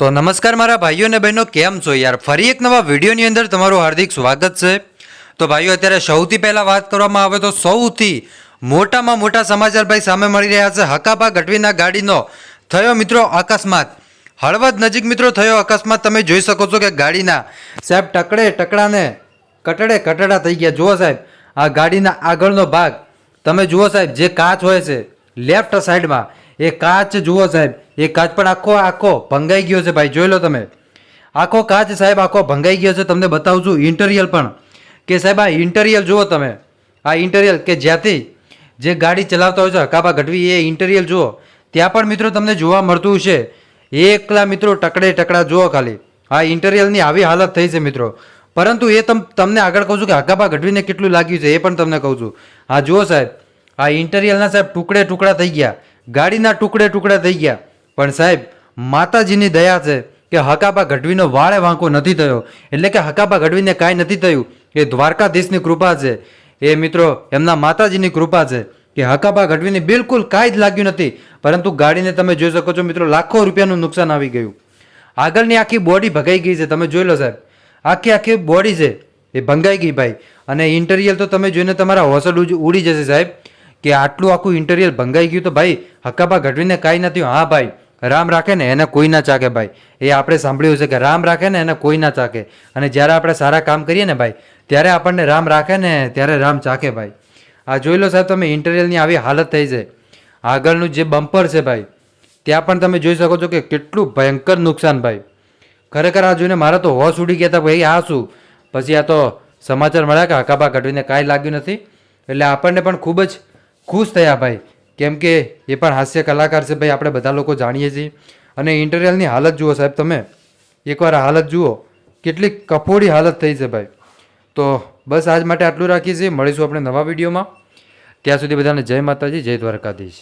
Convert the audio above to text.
તો નમસ્કાર મારા ભાઈઓ અને બહેનો, કેમ છો યાર? ફરી એક નવા વિડીયોની અંદર તમારું હાર્દિક સ્વાગત છે. તો ભાઈઓ, અત્યારે સૌથી પહેલાં વાત કરવામાં આવે તો સૌથી મોટામાં મોટા સમાચાર ભાઈ સામે મળી રહ્યા છે. હકાબા ગઢવીના ગાડીનો થયો મિત્રો અકસ્માત. હળવદ નજીક મિત્રો થયો અકસ્માત. તમે જોઈ શકો છો કે ગાડીના સાહેબ ટકડે ટકડાને કટડે કટડા થઈ ગયા. જુઓ સાહેબ, આ ગાડીના આગળનો ભાગ. તમે જુઓ સાહેબ, જે કાચ હોય છે લેફ્ટ સાઈડમાં એ કાચ, જુઓ સાહેબ એ કાચ પણ આખો આખો ભંગાઈ ગયો છે ભાઈ, જોઈ લો તમે. આખો કાચ સાહેબ આખો ભંગાઈ ગયો છે, તમને બતાવું છું, ઇન્ટરિયલ પણ. કે સાહેબ આ ઇન્ટરિયલ જુઓ તમે. આ ઇન્ટરિયલ કે જ્યાંથી જે ગાડી ચલાવતા હોય છે હકાબા ગઢવી, એ ઇન્ટરિયલ જુઓ. ત્યાં પણ મિત્રો તમને જોવા મળતું છે એકલા મિત્રો ટકડે ટકડા જુઓ ખાલી. આ ઇન્ટરિયલની આવી હાલત થઈ છે મિત્રો. પરંતુ એ તમ, તમને આગળ કહું છું કે હકાબા ગઢવીને કેટલું લાગ્યું છે, એ પણ તમને કહું છું. હા જુઓ સાહેબ, આ ઇન્ટરિયલના સાહેબ ટુકડે ટુકડા થઈ ગયા. ગાડીના ટુકડે ટુકડા થઈ ગયા. પણ સાહેબ, માતાજીની દયા છે કે હકાબા ગઢવીનો વાળે વાંકો નથી થયો. એટલે કે હકાબા ગઢવીને કાંઈ નથી થયું. એ દ્વારકાધીશની કૃપા છે. એ મિત્રો, એમના માતાજીની કૃપા છે કે હકાબા ગઢવીને બિલકુલ કાંઈ જ લાગ્યું નથી. પરંતુ ગાડીને તમે જોઈ શકો છો મિત્રો, લાખો રૂપિયાનું નુકસાન આવી ગયું. આગળની આખી બોડી ભગાઈ ગઈ છે. તમે જોઈ લો સાહેબ. આખી આખી બોડી છે. એ ભંગાઈ ગઈ ભાઈ. અને ઇન્ટરિયલ તો તમે જોઈને તમારા હોસલ ઉડી જશે સાહેબ. કે આટલું આખું ઇન્ટરિયલ ભંગાઈ ગયું તો ભાઈ, હકાબા ગઢવીને કાંઈ નથી. હા ભાઈ. રામ રાખે ને એને કોઈ ના ચાકે ભાઈ. એ આપણે સાંભળ્યું છે કે રામ રાખે ને એને કોઈ ના ચાકે. અને જ્યારે આપણે સારા કામ કરીએ ને ભાઈ, ત્યારે આપણને રામ રાખે ને ત્યારે રામ ચાકે ભાઈ. આ જોઈ લો સાહેબ તમે ઇન્ટરિયલની આવી હાલત થઈ છે. આગળનું જે બમ્પર છે ભાઈ, ત્યાં પણ તમે જોઈ શકો છો કે કેટલું ભયંકર નુકસાન ભાઈ. ખરેખર આ જોઈને મારા તો હોશ ઉડી ગયા હતા ભાઈ, આ શું? પછી આ તો સમાચાર મળ્યા કે હકાબા ગઢવીને કાંઈ લાગ્યું નથી. એટલે આપણને પણ ખૂબ જ ખુશ થયા ભાઈ. કેમ કે એ પણ હાસ્ય કલાકાર છે ભાઈ, આપણે બધા લોકો જાણીએ છીએ. અને ઇન્ટરિયલની હાલત જુઓ સાહેબ તમે. એકવાર હાલત જુઓ, કેટલી કફોડી હાલત થઈ છે ભાઈ. તો બસ આજ માટે આટલું રાખીએ છીએ. મળીશું આપણે નવા વિડીયોમાં. ત્યાં સુધી બધાને જય માતાજી, જય દ્વારકાધીશ.